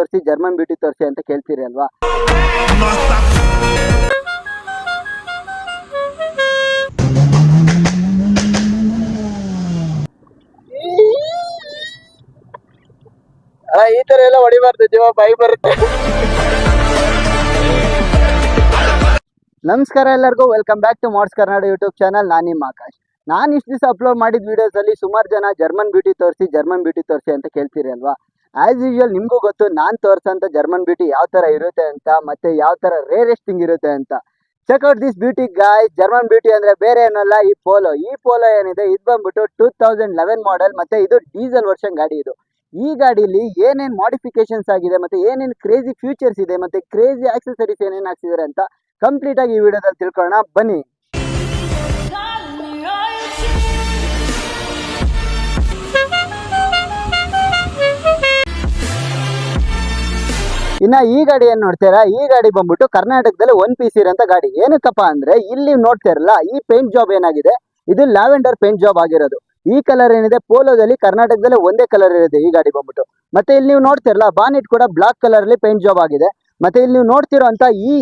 ತೋರಿಸಿ, German beauty ತೋರಿಸಿ ಅಂತ ಕೇಳ್ತೀರಿ ಅಲ್ವಾ? ಈ ತರ ಎಲ್ಲ ಹೊಡಿಬಾರ್ದು, ಜೀವ ಬೈ ಬರುತ್ತೆ. ನಮಸ್ಕಾರ ಎಲ್ಲರಿಗೂ welcome back to mods Karnataka YouTube channel ನಾನು ನಿಮ್ಮ ಆಕಾಶ್. ನಾನು ಇಷ್ಟು ದಿವಸ ಅಪ್ಲೋಡ್ ಮಾಡಿದ ವಿಡಿಯೋಸ್ ಅಲ್ಲಿ ಸುಮಾರು ಜನ ಜರ್ಮನ್ ಬ್ಯೂಟಿ ತೋರಿಸಿ, ಜರ್ಮನ್ ಬ್ಯೂಟಿ ತೋರಿಸಿ ಅಂತ ಕೇಳ್ತೀರಿ ಅಲ್ವಾ? ಆಸ್ ಯೂಶುವಲ್ ನಿಮಗೂ ಗೊತ್ತು, ನಾನು ತೋರ್ಸಂತ ಜರ್ಮನ್ ಬ್ಯೂಟಿ ಯಾವ ತರ ಇರುತ್ತೆ ಅಂತ, ಮತ್ತೆ ಯಾವ ತರ ರೇರೆಸ್ಟಿಂಗ್ ಇರುತ್ತೆ ಅಂತ. Check out this beauty guy German beauty ಅಂದ್ರೆ ಬೇರೆ ಏನಲ್ಲ, ಈ ಪೋಲೋ ಈ ಪೋಲೋ ಏನಿದೆ, ಇದು ಬಂದ್ಬಿಟ್ಟು ಟೂ ತೌಸಂಡ್ ಲೆವೆನ್ ಮಾಡೆಲ್ ಮತ್ತೆ ಇದು ಡೀಸೆಲ್ ವರ್ಷನ್ ಗಾಡಿ ಇದು. ಈ ಗಾಡಿಲಿ ಏನೇನ್ ಮಾಡಿಫಿಕೇಶನ್ಸ್ ಆಗಿದೆ, ಮತ್ತೆ ಏನೇನ್ ಕ್ರೇಜಿ ಫ್ಯೂಚರ್ಸ್ ಇದೆ, ಮತ್ತೆ ಕ್ರೇಜಿ ಆಕ್ಸೆಸರೀಸ್ ಏನೇನ್ ಹಾಕ್ಸಿದ್ದಾರೆ ಅಂತ ಕಂಪ್ಲೀಟ್ ಆಗಿ ಈ ವಿಡಿಯೋದಲ್ಲಿ ತಿಳ್ಕೊಳ್ಳೋಣ. ಬನ್ನಿ. ಇನ್ನ ಈ ಗಾಡಿ ಏನ್ ನೋಡ್ತೀರಾ? ಈ ಗಾಡಿ ಬಂದ್ಬಿಟ್ಟು ಕರ್ನಾಟಕದಲ್ಲಿ ಒನ್ ಪೀಸ್ ಇರೋಂತ ಗಾಡಿ. ಏನಕ್ಕಪ್ಪ ಅಂದ್ರೆ ಇಲ್ಲಿ ನೋಡ್ತಿರಲ್ಲ ಈ ಪೇಂಟ್ ಜಾಬ್ ಏನಾಗಿದೆ? ಇದು ಲ್ಯಾವೆಂಡರ್ ಪೇಂಟ್ ಜಾಬ್ ಆಗಿರೋದು. ಈ ಕಲರ್ ಏನಿದೆ? ಪೋಲೋದಲ್ಲಿ ಕರ್ನಾಟಕದಲ್ಲಿ ಒಂದೇ ಕಲರ್ ಇರುತ್ತೆ ಈ ಗಾಡಿ ಬಂದ್ಬಿಟ್ಟು. ಮತ್ತೆ ಇಲ್ಲಿ ನೀವು ನೋಡ್ತಿರಲ್ಲ ಬಾನೆಟ್ ಕೂಡ ಬ್ಲಾಕ್ ಕಲರ್ ಅಲ್ಲಿ ಪೇಂಟ್ ಜಾಬ್ ಆಗಿದೆ. ಮತ್ತೆ ಇಲ್ಲಿ ನೀವು ನೋಡ್ತಿರೋಂತ ಈ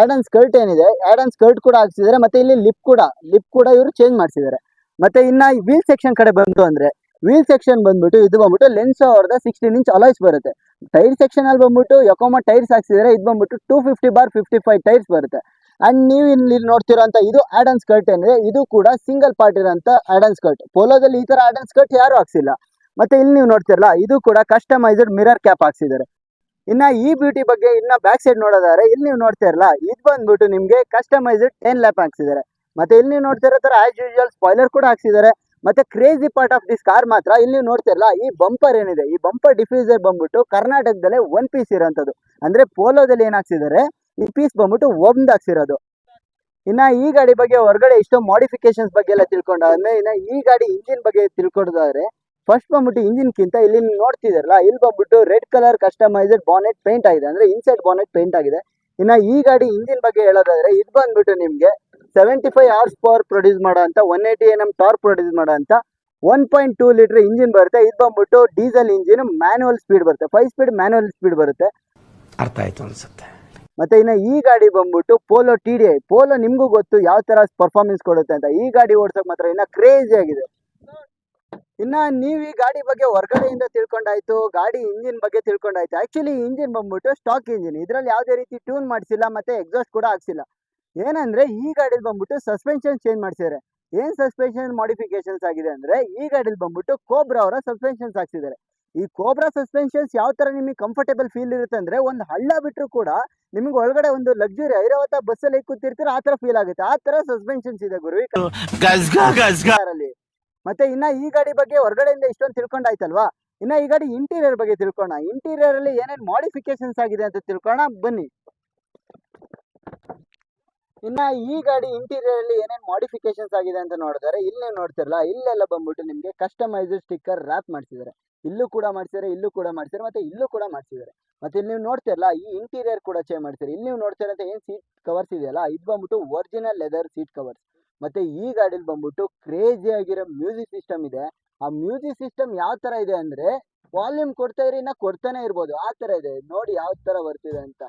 ಆಡನ್ ಸ್ಕರ್ಟ್ ಏನಿದೆ? ಆಡನ್ ಸ್ಕರ್ಟ್ ಕೂಡ ಹಾಕ್ಸಿದ್ದಾರೆ, ಮತ್ತೆ ಇಲ್ಲಿ ಲಿಪ್ ಕೂಡ ಲಿಪ್ ಕೂಡ ಇವರು ಚೇಂಜ್ ಮಾಡಿಸಿದ್ದಾರೆ. ಮತ್ತೆ ಇನ್ನ ವೀಲ್ ಸೆಕ್ಷನ್ ಕಡೆ ಬಂತು ಅಂದ್ರೆ ವೀಲ್ ಸೆಕ್ಷನ್ ಬಂದ್ಬಿಟ್ಟು, ಇದು ಬಂದ್ಬಿಟ್ಟು ಲೆನ್ಸ್ ಅವ್ರದ ಸಿಕ್ಸ್ಟೀನ್ ಇಂಚ್ ಅಲಾಯ್ಸ್ ಬರುತ್ತೆ. ಟೈರ್ ಸೆಕ್ಷನ್ ಅಲ್ಲಿ ಬಂದ್ಬಿಟ್ಟು ಯಕೋಮ ಟೈರ್ಸ್ ಹಾಕ್ಸಿದ್ರೆ ಇದು ಬಂದ್ಬಿಟ್ಟು two fifty bar fifty five tyres ಬರುತ್ತೆ. ಅಂಡ್ ನೀವು ಇಲ್ಲಿ ನೋಡ್ತಿರೋಂಥ ಇದು ಆಡನ್ ಸ್ಕರ್ಟ್ ಏನಿದೆ ಇದು ಕೂಡ ಸಿಂಗಲ್ ಪಾರ್ಟ್ ಇರೋಂಥ ಆಡನ್ ಸ್ಕರ್ಟ್ ಪೋಲೋದಲ್ಲಿ ಈ ತರ ಆಡನ್ ಸ್ಕರ್ಟ್ ಯಾರು ಹಾಕ್ಸಿಲ್ಲ. ಮತ್ತೆ ಇಲ್ಲಿ ನೀವು ನೋಡ್ತಿರಲ್ಲ, ಇದು ಕೂಡ ಕಸ್ಟಮೈಸ್ಡ್ ಮಿರರ್ ಕ್ಯಾಪ್ ಹಾಕ್ಸಿದ್ದಾರೆ. ಇನ್ನ ಈ ಬ್ಯೂಟಿ ಬಗ್ಗೆ ಇನ್ನ ಬ್ಯಾಕ್ ಸೈಡ್ ನೋಡೋದಾದ್ರೆ, ಇಲ್ಲಿ ನೀವು ನೋಡ್ತಿರಲ್ಲ, ಇದು ಬಂದ್ಬಿಟ್ಟು ನಿಮ್ಗೆ ಕಸ್ಟಮೈಸ್ಡ್ ಟೆನ್ ಲ್ಯಾಪ್ ಹಾಕ್ಸಿದ್ದಾರೆ. ಮತ್ತೆ ಇಲ್ಲಿ ನೀವು ನೋಡ್ತಿರೋ ತರ ಆಸ್ ಯೂಶುವಲ್ ಸ್ಪಾಯ್ಲರ್ ಕೂಡ ಹಾಕ್ಸಿದ್ದಾರೆ. ಮತ್ತೆ crazy part of this car ಮಾತ್ರ ಇಲ್ಲಿ ನೋಡ್ತಿರಲ್ಲ, ಈ ಬಂಪರ್ ಏನಿದೆ, ಈ ಬಂಪರ್ ಡಿಫ್ಯೂಸರ್ ಬಂದ್ಬಿಟ್ಟು ಕರ್ನಾಟಕದಲ್ಲೇ ಒನ್ ಪೀಸ್ ಇರೋಂಥದ್ದು. ಅಂದ್ರೆ ಪೋಲೋದಲ್ಲಿ ಏನ್ ಈ ಪೀಸ್ ಬಂದ್ಬಿಟ್ಟು ಒಂದ್ ಹಾಕ್ಸಿರೋದು. ಇನ್ನ ಈ ಗಾಡಿ ಬಗ್ಗೆ ಹೊರಗಡೆ ಎಷ್ಟೋ ಮಾಡಿಫಿಕೇಶನ್ಸ್ ಬಗ್ಗೆ ಎಲ್ಲ ತಿಳ್ಕೊಂಡಾದ್ಮೇಲೆ, ಇನ್ನ ಈ ಗಾಡಿ ಇಂಜಿನ್ ಬಗ್ಗೆ ತಿಳ್ಕೊಡೋದಾದ್ರೆ ಫಸ್ಟ್ ಬಂದ್ಬಿಟ್ಟು ಇಂಜಿನ್ಗಿಂತ ಇಲ್ಲಿ ನೋಡ್ತಿದಾರಲ್ಲ ಇಲ್ಲಿ ಬಂದ್ಬಿಟ್ಟು red colour customised bonnet paint ಆಗಿದೆ. ಅಂದ್ರೆ ಇನ್ಸೈಡ್ ಬಾನೆಟ್ ಪೇಂಟ್ ಆಗಿದೆ. ಇನ್ನ ಈ ಗಾಡಿ ಇಂಜಿನ್ ಬಗ್ಗೆ ಹೇಳೋದಾದ್ರೆ, ಇದು ಬಂದ್ಬಿಟ್ಟು ನಿಮ್ಗೆ seventy five horse power produce ಮಾಡೋ ಅಂತ one eighty N M torque produce ಮಾಡೋ ಅಂತ one point two litre engine ಬರುತ್ತೆ. ಇದು ಬಂದ್ಬಿಟ್ಟು ಡೀಸೆಲ್ ಇಂಜಿನ್ ಮ್ಯಾನುವಲ್ ಸ್ಪೀಡ್ ಬರುತ್ತೆ. ಫೈವ್ ಸ್ಪೀಡ್ ಮ್ಯಾನುವಲ್ ಸ್ಪೀಡ್ ಬರುತ್ತೆ. ಅರ್ಥ ಆಯ್ತು ಅನ್ಸುತ್ತೆ. ಮತ್ತೆ ಇನ್ನು ಈ ಗಾಡಿ ಬಂದ್ಬಿಟ್ಟು Polo T D I Polo ನಿಮಗೂ ಗೊತ್ತು ಯಾವ ತರ ಪರ್ಫಾರ್ಮೆನ್ಸ್ ಕೊಡುತ್ತೆ ಅಂತ. ಈ ಗಾಡಿ ಓಡ್ಸೋಕೆ ಮಾತ್ರ ಇನ್ನ ಕ್ರೇಜಿ ಆಗಿದೆ. ಇನ್ನ ನೀವು ಈ ಗಾಡಿ ಬಗ್ಗೆ ಹೊರಗಡೆಯಿಂದ ತಿಳ್ಕೊಂಡಾಯ್ತು ಗಾಡಿ ಇಂಜಿನ್ ಬಗ್ಗೆ ತಿಳ್ಕೊಂಡಾಯ್ತು. ಆಕ್ಚುಲಿ ಇಂಜಿನ್ ಬಂದ್ಬಿಟ್ಟು ಸ್ಟಾಕ್ ಇಂಜಿನ್ ಇದ್ರಲ್ಲಿ ಯಾವುದೇ ರೀತಿ ಟ್ಯೂನ್ ಮಾಡಿಸಿಲ್ಲ ಮತ್ತೆ ಎಕ್ಸಾಸ್ಟ್ ಕೂಡ ಹಾಕ್ಸಿಲ್ಲ. ಏನಂದ್ರೆ ಈ ಗಾಡಿಲಿ ಬಂದ್ಬಿಟ್ಟು ಸಸ್ಪೆನ್ಷನ್ ಚೇಂಜ್ ಮಾಡಿಸಿದ್ದಾರೆ. ಏನ್ ಸಸ್ಪೆನ್ಷನ್ ಮಾಡಿಫಿಕೇಶನ್ಸ್ ಆಗಿದೆ ಅಂದ್ರೆ ಈ ಗಾಡಿಲಿ ಬಂದ್ಬಿಟ್ಟು ಕೋಬ್ರಾ ಅವರ ಸಸ್ಪೆನ್ಷನ್ಸ್ ಹಾಕ್ಸಿದ್ದಾರೆ. ಈ ಕೋಬ್ರಾ ಸಸ್ಪೆನ್ಷನ್ಸ್ ಯಾವ ತರ ನಿಮಗೆ ಕಂಫರ್ಟೇಬಲ್ ಫೀಲ್ ಇರುತ್ತೆ ಅಂದ್ರೆ ಒಂದು ಹಳ್ಳ ಬಿಟ್ಟರು ಕೂಡ ನಿಮ್ಗೆ ಒಳಗಡೆ ಒಂದು ಲಕ್ಸುರಿ ಐರಾವತ ಬಸ್ಸಲ್ಲಿ ಕೂತಿರ್ತೀರ ಆ ತರ ಫೀಲ್ ಆಗುತ್ತೆ. ಆ ತರ ಸಸ್ಪೆನ್ಷನ್ಸ್ ಇದೆ ಗುರು. ಕಾರಲ್ಲಿ ಮತ್ತೆ ಇನ್ನ ಈ ಗಾಡಿ ಬಗ್ಗೆ ಹೊರಗಡೆಯಿಂದ ಇಷ್ಟೊಂದು ತಿಳ್ಕೊಂಡಾಯ್ತಲ್ವಾ? ಇನ್ನ ಈ ಗಾಡಿ ಇಂಟೀರಿಯರ್ ಬಗ್ಗೆ ತಿಳ್ಕೊಣ ಇಂಟೀರಿಯರ್ ಅಲ್ಲಿ ಏನೇನ್ ಮಾಡಿಫಿಕೇಶನ್ಸ್ ಆಗಿದೆ ಅಂತ ತಿಳ್ಕೊಳ್ಳೋಣ ಬನ್ನಿ. ಇನ್ನ ಈ ಗಾಡಿ ಇಂಟೀರಿಯರ್ ಅಲ್ಲಿ ಏನೇನ್ ಮಾಡಿಫಿಕೇಶನ್ಸ್ ಆಗಿದೆ ಅಂತ ನೋಡಿದ್ರೆ ಇಲ್ಲಿ ನೋಡ್ತಿರಲ್ಲ ಇಲ್ಲೆಲ್ಲ ಬಂದ್ಬಿಟ್ಟು ನಿಮ್ಗೆ ಕಸ್ಟಮೈಸ್ಡ್ ಸ್ಟಿಕ್ಕರ್ ರ್ಯಾಪ್ ಮಾಡಿಸಿದ್ದಾರೆ. ಇಲ್ಲೂ ಕೂಡ ಮಾಡ್ತಿದ್ದಾರೆ ಇಲ್ಲೂ ಕೂಡ ಮಾಡಿಸಿದ್ದಾರೆ, ಮತ್ತೆ ಇಲ್ಲೂ ಕೂಡ ಮಾಡ್ಸಿದ್ದಾರೆ. ಮತ್ತೆ ನೀವು ನೋಡ್ತಿರಲ್ಲ ಈ ಇಂಟೀರಿಯರ್ ಕೂಡ ಚೇಂಜ್ ಮಾಡ್ತಾರೆ ಇಲ್ಲಿ ನೀವು ನೋಡ್ತಿರಂತ ಏನ್ ಸೀಟ್ ಕವರ್ಸ್ ಇದೆಯಲ್ಲ, ಇದು ಬಂದ್ಬಿಟ್ಟು ಒರಿಜಿನಲ್ ಲೆದರ್ ಸೀಟ್ ಕವರ್ಸ್ ಮತ್ತೆ ಈ ಗಾಡಿಲಿ ಬಂದ್ಬಿಟ್ಟು ಕ್ರೇಜಿ ಆಗಿರೋ ಮ್ಯೂಸಿಕ್ ಸಿಸ್ಟಮ್ ಇದೆ. ಆ ಮ್ಯೂಸಿಕ್ ಸಿಸ್ಟಮ್ ಯಾವ ತರ ಇದೆ ಅಂದ್ರೆ ವಾಲ್ಯೂಮ್ ಕೊಡ್ತಾ ಇರಿ ನಾ ಕೊಡ್ತಾನೆ ಇರ್ಬೋದು. ಆ ತರ ಇದೆ. ನೋಡಿ ಯಾವ ತರ ಬರ್ತಿದೆ ಅಂತ.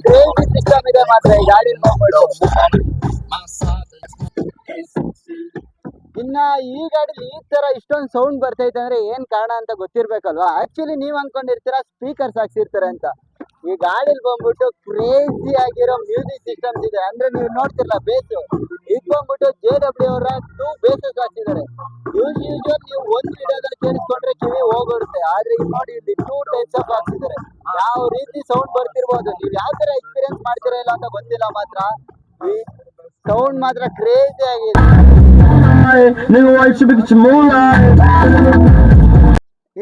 ಕ್ರೇಜಿ ಸಿಸ್ಟಮ್ ಇದೆ ಮಾತ್ರ ಗಾಡಿ ಇನ್ನ ಈ ಗಾಡಿಲಿ ಈ ತರ ಇಷ್ಟೊಂದು ಸೌಂಡ್ ಬರ್ತೈತೆ ಅಂದ್ರೆ ಏನ್ ಕಾರಣ ಅಂತ ಗೊತ್ತಿರ್ಬೇಕಲ್ವಾ? ಆಕ್ಚುಲಿ ನೀವ್ ಅನ್ಕೊಂಡಿರ್ತೀರಾ ಸ್ಪೀಕರ್ಸ್ ಹಾಕ್ಸಿರ್ತಾರೆ ಅಂತ. ಈ ಗಾಡಿಲಿ ಬಂದ್ಬಿಟ್ಟು ಕ್ರೇಜಿ ಆಗಿರೋ ಮ್ಯೂಸಿಕ್ ಸಿಸ್ಟಮ್ಸ್ ಇದೆ. ಅಂದ್ರೆ ನೀವು ನೋಡ್ತಿರಲ್ಲ ಬೇಸು ಇದ್ ಬಂದ್ಬಿಟ್ಟು ಜೆ ಡಬ್ಲ್ಯೂ ಅವರ ಟೂ ಬೇಸಸ್ ಹಾಕಿದ್ದಾರೆ ಯೂಸ್ ಯೂಶುವಲ್ ನೀವು ಒಂದ್ ವಿಡಿಯೋದಲ್ಲಿ ಕೇಳಿಸ್ಕೊಂಡ್ರೆ ಕಿವಿ ಹೋಗ್ಬಿಡುತ್ತೆ. ಆದ್ರೆ ಇಲ್ಲಿ ನೋಡಿ ಇಲ್ಲಿ ಟೂ ಟೈಪ್ಸ್ ಆಫ್ ಹಾಕ್ಸಿದ್ದಾರೆ ಯಾವ ರೀತಿ ಸೌಂಡ್ ಬರ್ತಿರ್ಬೋದು? ನೀವು ಯಾವ ತರ ಎಕ್ಸ್ಪೀರಿಯನ್ಸ್ ಮಾಡ್ತಿರೋ ಇಲ್ಲ ಅಂತ ಗೊತ್ತಿಲ್ಲ ಮಾತ್ರ. ಈ ಸೌಂಡ್ ಮಾತ್ರ ಕ್ರೇಜಿ ಆಗಿದೆ.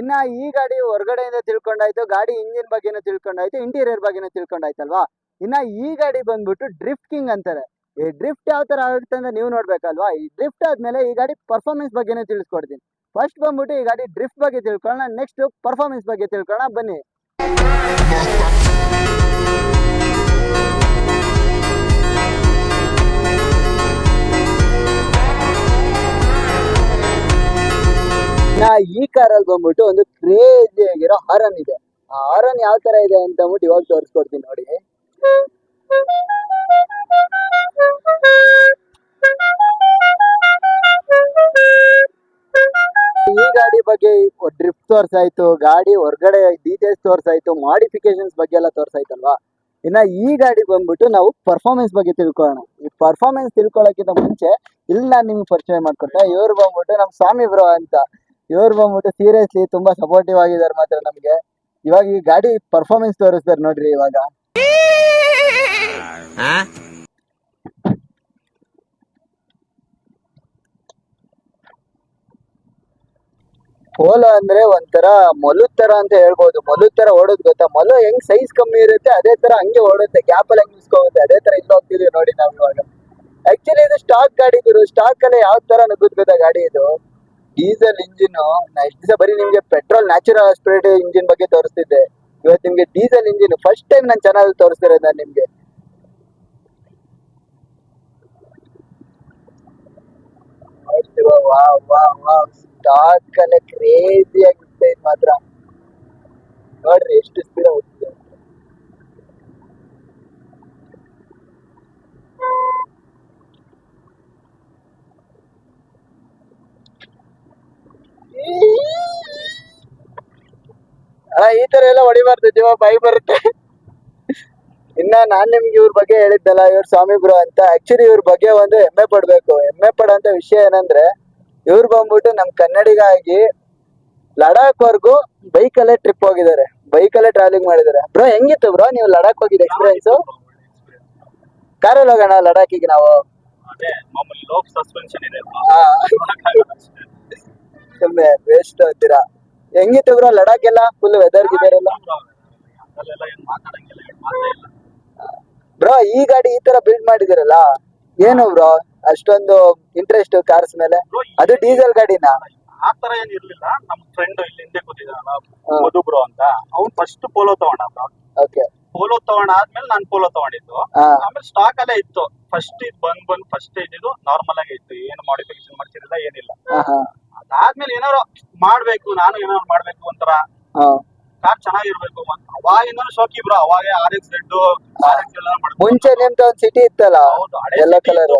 ಇನ್ನ ಈ ಗಾಡಿ ಹೊರಗಡೆಯಿಂದ ತಿಳ್ಕೊಂಡಾಯ್ತು, ಗಾಡಿ ಇಂಜಿನ್ ಬಗ್ಗೆನೂ ತಿಳ್ಕೊಂಡಾಯ್ತು, ಇಂಟೀರಿಯರ್ ಬಗ್ಗೆನೂ ತಿಳ್ಕೊಂಡಾಯ್ತಲ್ವಾ? ಇನ್ನ ಈ ಗಾಡಿ ಬಂದ್ಬಿಟ್ಟು ಡ್ರಿಫ್ಟ್ ಕಿಂಗ್ ಅಂತಾರೆ. ಈ ಡ್ರಿಫ್ಟ್ ಯಾವ ತರ ಆಗುತ್ತೆ ಅಂತ ನೀವು ನೋಡ್ಬೇಕಲ್ವಾ? ಈ ಡ್ರಿಫ್ಟ್ ಆದ್ಮೇಲೆ ಈ ಗಾಡಿ ಪರ್ಫಾರ್ಮೆನ್ಸ್ ಬಗ್ಗೆನೂ ತಿಳಿಸ್ಕೊಡ್ತೀನಿ. ಫಸ್ಟ್ ಬಂದ್ಬಿಟ್ಟು ಈ ಗಾಡಿ ಡ್ರಿಫ್ಟ್ ಬಗ್ಗೆ ತಿಳ್ಕೊಳ್ಳೋಣ ನೆಕ್ಸ್ಟ್ ಪರ್ಫಾರ್ಮೆನ್ಸ್ ಬಗ್ಗೆ ತಿಳ್ಕೊಳ್ಳೋಣ, ಬನ್ನಿ. ಕಾರ್ ಕಾರಲ್ಲಿ ಬಂದ್ಬಿಟ್ಟು ಒಂದು ಕ್ರೇಜಿ ಆಗಿರೋ ಹಾರನ್ ಇದೆ. ಆ ಹಾರನ್ ಯಾವ ತರ ಇದೆ ಅಂತ ಅಂದ್ಬಿಟ್ಟು ಇವಾಗ ತೋರಿಸ್ಕೊಡ್ತೀನಿ ನೋಡಿ. ಈ ಗಾಡಿ ಬಗ್ಗೆ ಡ್ರಿಫ್ಟ್ ತೋರ್ಸಾಯ್ತು, ಗಾಡಿ ಹೊರಗಡೆ ಡೀಟೇಲ್ಸ್ ತೋರ್ಸಾಯ್ತು ಮಾಡಿಫಿಕೇಶನ್ಸ್ ಬಗ್ಗೆ ಎಲ್ಲ ತೋರ್ಸಾಯ್ತಲ್ವಾ? ಇನ್ನ ಈ ಗಾಡಿ ಬಂದ್ಬಿಟ್ಟು ನಾವು ಪರ್ಫಾರ್ಮೆನ್ಸ್ ಬಗ್ಗೆ ತಿಳ್ಕೊಳ್ಳೋಣ. ಈ ಪರ್ಫಾರ್ಮೆನ್ಸ್ ತಿಳ್ಕೊಳ್ಳೋಕ್ಕಿಂತ ಮುಂಚೆ, ಇಲ್ಲಿ ನಿಮ್ಗೆ ಪರಿಚಯ ಮಾಡ್ಕೊಟ್ಟೆ ಇವ್ರು ಬಂದ್ಬಿಟ್ಟು ನಮ್ಮ ಸ್ವಾಮಿ ಬ್ರೋ ಅಂತ ಇವ್ರು ಬಂದ್ಬಿಟ್ಟು ಸೀರಿಯಸ್ಲಿ ತುಂಬಾ ಸಪೋರ್ಟಿವ್ ಆಗಿದ್ದಾರೆ ಮಾತ್ರ ನಮ್ಗೆ. ಇವಾಗ ಈ ಗಾಡಿ ಪರ್ಫಾರ್ಮೆನ್ಸ್ ತೋರಿಸ್ತಾರೆ ನೋಡ್ರಿ ಇವಾಗ. ಪೋಲೋ ಅಂದ್ರೆ ಒಂಥರ ಮೊಲು ತರ ಅಂತ ಹೇಳ್ಬೋದು. ಮೊಲು ತರ ಓಡೋದ್ ಗೊತ್ತಾ? ಮೊಲ ಹೆಂಗ್ ಸೈಜ್ ಕಮ್ಮಿ ಇರುತ್ತೆ ಅದೇ ತರ ಹಂಗೆ ಓಡುತ್ತೆ. ಗ್ಯಾಪ್ ಅಲ್ಲಿ ಹೆಂಗ್ ಹೋಗುತ್ತೆ ಅದೇ ತರ ಇಲ್ಲಿ ಹೋಗ್ತಿದೀವಿ ನೋಡಿ ನಾವು ಇವಾಗ ಆಕ್ಚುಲಿ ಇದು ಸ್ಟಾಕ್ ಗಾಡಿ ಗುರು. ಸ್ಟಾಕ್ ಅಲ್ಲಿ ಯಾವ ತರ ನುಗ್ಗುದ್ ಗೊತ್ತಾ ಗಾಡಿ ಇದು. ಡೀಸೆಲ್ ಇಂಜಿನ್ ಇಷ್ಟು ದಿವಸ ಬರೀ ನಿಮ್ಗೆ ಪೆಟ್ರೋಲ್ ನ್ಯಾಚುರಲ್ ಆಸ್ಪಿರೇಟ್ ಇಂಜಿನ್ ಬಗ್ಗೆ ತೋರಿಸ್ತಿದ್ದೆ. ಇವತ್ತು ನಿಮ್ಗೆ ಡೀಸೆಲ್ ಇಂಜಿನ್ ಫಸ್ಟ್ ಟೈಮ್ ನನ್ನ ಚಾನಲ್ ತೋರಿಸ್ತಿರೋದು ನಾನು ನಿಮ್ಗೆ. ವಾ ವಾಹ್ ವಾಹ್ ಸ್ಟಾಕ್ ಅಲ್ಲೇ ಕ್ರೇಜಿ ಆಗಿರುತ್ತೆ ಇದು ಮಾತ್ರ. ನೋಡ್ರಿ ಎಷ್ಟು ಸ್ಪೀಡ್ ಹೋಗ್ತಿದೆ ಅಣ್ಣ ಈ ತರ ಎಲ್ಲ ಹೊಡಿಬಾರ್ದು ಜೀವ ಬಾಯಿ ಬರುತ್ತೆ. ಇನ್ನ ನಾನ್ ನಿಮ್ಗೆ ಇವ್ರ ಬಗ್ಗೆ ಹೇಳಿದ್ದಲ್ಲ ಇವ್ರ ಸ್ವಾಮಿ ಬ್ರೋ ಅಂತ. ಆಕ್ಚುಲಿ ಇವ್ರ ಬಗ್ಗೆ ಒಂದು ಹೆಮ್ಮೆ ಪಡ್ಬೇಕು. ಹೆಮ್ಮೆ ಪಡೋಂತ ವಿಷಯ ಏನಂದ್ರೆ ಇವ್ರು ಬಂದ್ಬಿಟ್ಟು ನಮ್ ಕನ್ನಡಿಗಾಗಿ ಲಡಾಖ್ ವರ್ಗು ಬೈಕ್ ಅಲ್ಲೇ ಟ್ರಿಪ್ ಹೋಗಿದ್ದಾರೆ. ಬೈಕ್ ಅಲ್ಲೇ ಟ್ರಾವೆಲಿಂಗ್ ಮಾಡಿದ್ದಾರೆ. ಬ್ರೋ ಹೆಂಗಿತ್ತು ಬ್ರೋ ನೀವು ಲಡಾಖ್ ಹೋಗಿದ್ದ ಎಕ್ಸ್ಪೀರಿಯನ್ಸ್ ಕಾರಲ್ಲಿ ಹೋಗೋಣ ಲಡಾಖಿಗೆ ನಾವು? ಸುಮ್ನೆ ವೇಸ್ಟ್ ಅಂತೀರಾ? ಹೆಂಗಿತ್ತು ಬ್ರೋ ಲಡಾಖ್ ಎಲ್ಲ ಫುಲ್ ವೆದರ್ ಗಿದರ್ ಎಲ್ಲ? ಬ್ರೋ ಈ ಗಾಡಿ ಈ ತರ ಬಿಲ್ಡ್ ಮಾಡಿದಿರಲ್ಲ? ಏನು ಬ್ರೋ ಅಷ್ಟೊಂದು ಇಂಟ್ರೆಸ್ಟ್ ಕಾರ್ಸ್ ಮೇಲೆ? ಅದು ಡೀಸೆಲ್ ಗಾಡಿನ? ಆ ತರ ಏನ್ ಇರ್ಲಿಲ್ಲ. ನಮ್ ಫ್ರೆಂಡ್ ಇಲ್ಲಿ ಹಿಂದೆ ಕೂತಿದ್ದಾನಲ್ಲ ಮಧು ಬ್ರೋ ಅಂತ. ಅವ್ನ್ ಫಸ್ಟ್ ಪೋಲೋ ತಗೊಂಡ ಓಕೆ. ಪೋಲೋ ತಗೊಂಡ ಆದ್ಮೇಲೆ ನಾನ್ ಪೋಲೋ ತಗೊಂಡಿದ್ದು. ಆಮೇಲೆ ಸ್ಟಾಕ್ ಅಲ್ಲೇ ಇತ್ತು. ಫಸ್ಟ್ ಇದ್ ಬಂದ್ ಬಂದ್ ಫಸ್ಟ್ ಇದ್ದಿದ್ದು ನಾರ್ಮಲ್ ಆಗಿ ಇತ್ತು. ಏನು ಮಾಡಿಫಿಕೇಶನ್ ಮಾಡ್ತಿರಲಿಲ್ಲ ಏನಿಲ್ಲ. ಅದಾದ್ಮೇಲೆ ಏನಾರು ಮಾಡ್ಬೇಕು ನಾನು ಏನಾರು ಮಾಡ್ಬೇಕು ಅಂತರ ಕಾರ್ ಚೆನ್ನಾಗಿರ್ಬೇಕು. ಅವಾಗಿಂದ ಅವಾಗಿಂದನೂ ಶೋಕಿ ಬ್ರೋ ಅವಾಗ R X red R X ಎಲ್ಲ ಮುಂಚೆ ನಿಮ್ದು ಒಂದ್ ಸಿಟಿ ಇತ್ತಲ್ಲ? ಎಲ್ಲ ಕಲರ್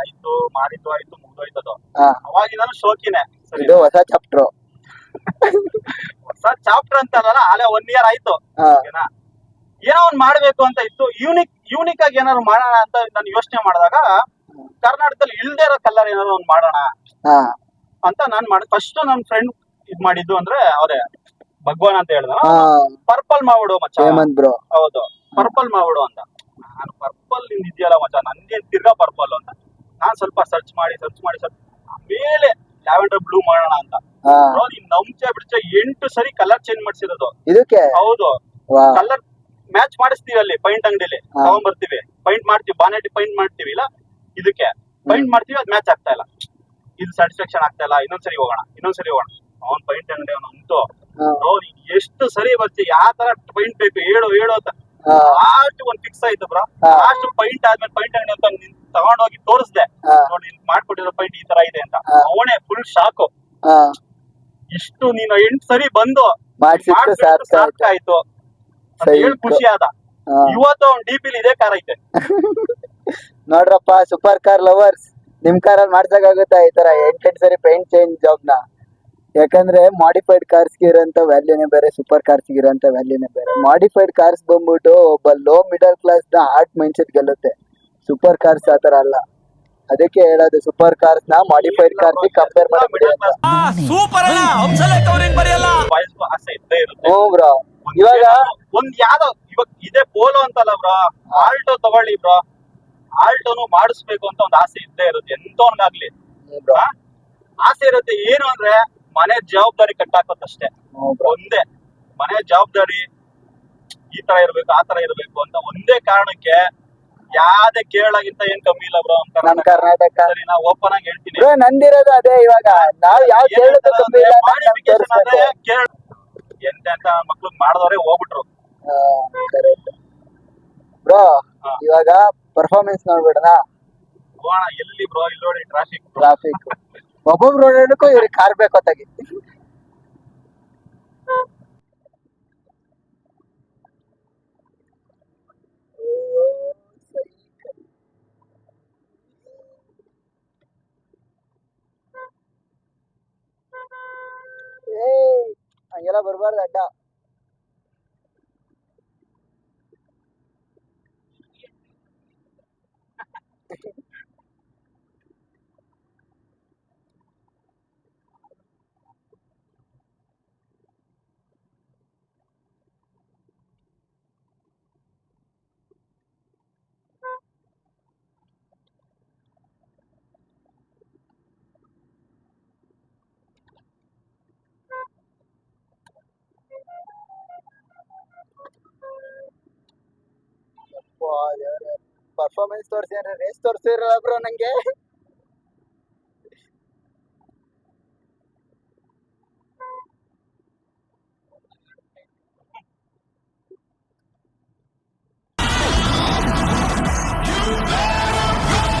ಆಯ್ತು ಮಾಡಿದ್ದು ಆಯ್ತು ಮುಗ್ದೋಯ್ತದು ಅವಾಗಿಂದ ಅವಾಗಿಂದನೂ ಶೋಕಿನೇ. ಇದು ಹೊಸ ಚಾಪ್ಟರ್ ಹೊಸ ಚಾಪ್ಟರ್ ಅಂತಾರಲ್ಲ ಅಲ್ಲೇ ಒನ್ ಇಯರ್ ಆಯ್ತು. ಓಕೆನಾ? ಏನೋ ಒಂದ್ ಮಾಡ್ಬೇಕು ಅಂತ ಇತ್ತು. ಯೂನಿಕ್ ಯೂನಿಕ್ ಆಗಿ ಏನಾದ್ರು ಮಾಡೋಣ ಅಂತ ನಾನು ಯೋಚನೆ ಮಾಡಿದಾಗ ಕರ್ನಾಟಕದಲ್ಲಿ ಇಲ್ದೇ ಇರೋ ಕಲರ್ ಏನಾದ್ರು ಒಂದ್ ಮಾಡೋಣ. ಅಂತ ನಾನ್ ಮಾಡ ಫಸ್ಟ್ ನನ್ ಫ್ರೆಂಡ್ ಇದ್ ಮಾಡಿದ್ದು ಅಂದ್ರೆ ಅವರೇ ಭಗವಾನ್ ಅಂತ ಹೇಳ್ದ ಹಾ. ಪರ್ಪಲ್ ಮಾಡ್ಬಿಡು ಮಚ್ಚ? ಹೇಮಂತ್ ಬ್ರೋ ಹೌದು. ಪರ್ಪಲ್ ಮಾಡ್ಬಿಡು ಅಂತ. ನಾನು ಪರ್ಪಲ್ನಿಂದ ಇದೆಯಲ್ಲ ಮಚ್ಚ? ನನ್ಗೆ ತಿರ್ಗಾ ಪರ್ಪಲ್ ಅಂತ. ನಾನ್ ಸ್ವಲ್ಪ ಸರ್ಚ್ ಮಾಡಿ ಸರ್ಚ್ ಮಾಡಿ ಸರ್ಚ್ ಆಮೇಲೆ ಲ್ಯಾವೆಂಡರ್ ಬ್ಲೂ ಮಾಡೋಣ ಅಂತ. ಹಾ. Bro, ನೀನ್ ನಂಬ್ಚೆ ಬಿಡ್ಚೆ ಎಂಟು ಸರಿ ಕಲರ್ ಚೇಂಜ್ ಮಾಡ್ಸಿರೋದು. ಇದಕ್ಕೆ? ಹೌದು. ವಾ. ಕಲರ್ ಮ್ಯಾಚ್ ಮಾಡಿಸ್ತೀವಿ ಅಲ್ಲಿ ಪೈಂಟ್ ಅಂಗಡಿಲಿ. ಹಾ. ತಗೊಂಡ್ಬರ್ತೀವಿ ಪೈಂಟ್ ಮಾಡ್ತೀವಿ ಬಾನೆಟ್ ಪೈಂಟ್ ಮಾಡ್ತೀವಿ ಇಲ್ಲ? ಇದಕ್ಕೆ. ಪೈಂಟ್ ಮಾಡ್ತೀವಿ ಅದ್ ಮ್ಯಾಚ್ ಆಗ್ತಾ ಇಲ್ಲ. ಇದು ಸ್ಯಾಟಿಸ್ಫ್ಯಾಕ್ಷನ್ ಆಗ್ತಾ ಇಲ್ಲ ಇನ್ನೊಂದ್ಸರಿ ಹೋಗೋಣ ಇನ್ನೊಂದ್ಸರಿ ಹೋಗೋಣ. ಅವ್ನ್ ಪೈಂಟ್ ಅಂಗಡಿ ಅವನು ಅಂತೂ. ಅವ್ನು ಎಷ್ಟು ಸರಿ ಬರ್ತಿ ಯಾವ ತರ ಪೈಂಟ್ ಬೇಕು ಹೇಳು ಹೇಳು ಅಂತ. ಲಾಸ್ಟ್ ಒಂದ್ ಫಿಕ್ಸ್ ಆಯ್ತು ಬ್ರೋ. ಲಾಸ್ಟ್ ಪೈಂಟ್ ಆದ್ಮೇಲೆ ಪೈಂಟ್ ಅಂಗಡಿ ಅಂತ ನಿನ್ ತಗೊಂಡೋಗಿ ತೋರಿಸ್ದೆ. ನೋಡಿ ನಿನ್ ಮಾಡ್ಕೊಟ್ಟಿರೋ ಪೈಂಟ್ ಈ ತರ ಇದೆ ಅಂತ. ಅವನೇ ಫುಲ್ ಶಾಕು ಇಷ್ಟು ನೀನು ಎಂಟ್ ಸರಿ ಬಂದು ಸಾರ್ಥಕ ಆಯ್ತು. ಹೇಳಿ ಖುಷಿ ಆದ. ಇವತ್ತು ಅವ್ನ್ ಡಿಪಿಲ್ ಇದೇ ಕಾರ್ ಐತೆ. ನೋಡ್ರಪ್ಪ ಸೂಪರ್ ಕಾರ್ ಲವರ್ಸ್ ನಿಮ್ ಕಾರಲ್ಲಿ ಮಾಡ್ಸಕ್ಕಾಗುತ್ತಾ ಈ ತರ ಎಂಟೆಂಟ್ ಸರಿ ಪೇಂಟ್ ಚೇಂಜ್ ಜಾಬ್ನ? ಯಾಕಂದ್ರೆ ಮಾಡಿಫೈಡ್ ಕಾರ್ಸ್ ಇರೋಂತ ವ್ಯಾಲ್ಯೂನೇ ಬೇರೆ ಸೂಪರ್ ಕಾರ್ಸ್ ಇರೋಂತ ವ್ಯಾಲ್ಯೂನೇ ಬೇರೆ. ಮಾಡಿಫೈಡ್ ಕಾರ್ಸ್ ಬಂದ್ಬಿಟ್ಟು ಒಬ್ಬ ಲೋ ಮಿಡಲ್ ಕ್ಲಾಸ್ನ ಹಾರ್ಟ್ ಮೈಂಡ್ ಸೆಟ್ ಗೆಲ್ಲುತ್ತೆ ಸೂಪರ್ ಕಾರ್ಸ್ ಆತರ ಅಲ್ಲ. ಅದಕ್ಕೆ ಹೇಳೋದು ಸೂಪರ್ ಕಾರ್ಸ್ನ ಮಾಡಿಫೈಡ್ ಕಾರ್ಸ್ ಕಂಪೇರ್ ಮಾಡಿಬಿಡಿ ಹ್ಞೂ ಬ್ರೋ. ಇವಾಗ ಒಂದ್ ಯಾವ್ದೋ ಇವಾಗ ಇದೇ ಪೋಲೋ ಅಂತಲ್ಲ ಬ್ರೋ. ಆಲ್ಟೋ ತಗೊಳ್ಳಿ ಬ್ರೋ. ಆಲ್ಟೋನು ಮಾಡಿಸ್ಬೇಕು ಅಂತ ಒಂದು ಆಸೆ ಇದ್ದೇ ಇರುತ್ತೆ ಎಂತವನ್ಗಾಗ್ಲಿ ಆಸೆ ಇರುತ್ತೆ ಏನು ಅಂದ್ರೆ ಮನೆ ಜವಾಬ್ದಾರಿ ಕಟ್ಟಾಕತ್ತಷ್ಟೇ. ಒಂದೇ ಮನೆ ಜವಾಬ್ದಾರಿ ಈ ತರ ಇರ್ಬೇಕು ಆ ತರ ಇರ್ಬೇಕು ಅಂತ ಒಂದೇ ಕಾರಣಕ್ಕೆ ಯಾವ್ದೇ ಕೇರಳಗಿಂತ ಏನ್ ಕಮ್ಮಿ ಇಲ್ಲ ಬ್ರೋ ನಮ್ ಕರ್ನಾಟಕ. ಸರಿ ನಾ ಓಪನ್ ಆಗಿ ಹೇಳ್ತೀನಿ. ನಂದಿರೋದು ಅದೇ ಇವಾಗ. ನಾವ್ ಯಾವ ಅಂತ ಕೇರಳ ಎಂತ ಎಂತ ಮಕ್ಳು ಮಾಡಿದವ್ರೆ ಹೋಗ್ಬಿಟ್ರು. ಬ್ರೋ ಇವಾಗ ಪರ್ಫಾರ್ಮೆನ್ಸ್ ನೋಡ್ಬೇಡಣ ಹೋಗೋಣ ಎಲ್ಲಿ ಬ್ರೋ ಇಲ್ಲಿ ನೋಡಿ ಟ್ರಾಫಿಕ್ ಟ್ರಾಫಿಕ್ ಒಬ್ಬೊಬ್ರು ಓಡಾಡಕ್ಕೂ ಇವ್ರಿಗೆ ಕಾರ್ ಬೇಕು ಅತ್ತಾಗಿ ಹಂಗೆಲ್ಲ ಬರಬಾರ್ದು ಅಡ್ಡ. ಪರ್ಫಾರ್ಮೆನ್ಸ್ ತೋರಿಸಿ ರೇಸ್ ತೋರಿಸಿರಲ್ಲ ಬ್ರೋ ನಂಗೆ?